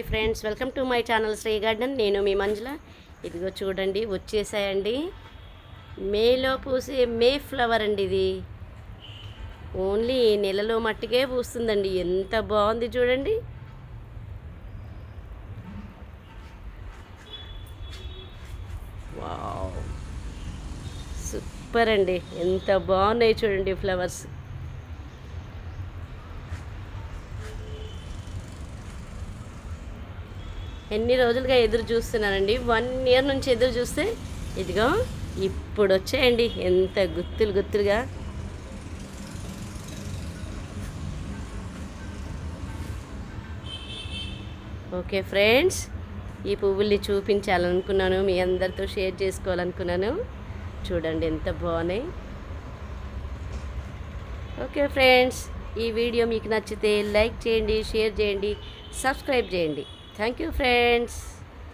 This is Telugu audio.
Hi friends welcome to my channel Sri garden. నేను మీ మంజుల. ఇదిగో చూడండి వచ్చేసాయండి. మేలో పూసే మే ఫ్లవర్ అండి ఇది. ఓన్లీ ఈ నెలలో మట్టికే పూస్తుందండి. ఎంత బాగుంది చూడండి. వావ్. సూపర్ అండి. ఎంత బాగున్నాయి చూడండి ఫ్లవర్స్. ఎన్ని రోజులుగా ఎదురు చూస్తున్నానండి? వన్ ఇయర్ నుంచి ఎదురు చూస్తే ఇదిగో ఇప్పుడు వచ్చాయండి. ఎంత గుత్తులు గుత్తులుగా. ఓకే ఫ్రెండ్స్ ఈ పువ్వుల్ని చూపించాలనుకున్నాను మీ అందరితో షేర్ చేసుకోవాలనుకున్నాను. చూడండి ఎంత బాగున్నాయి. ఓకే ఫ్రెండ్స్ ఈ వీడియో మీకు నచ్చితే లైక్ చేయండి షేర్ చేయండి సబ్స్క్రైబ్ చేయండి. thank you friends.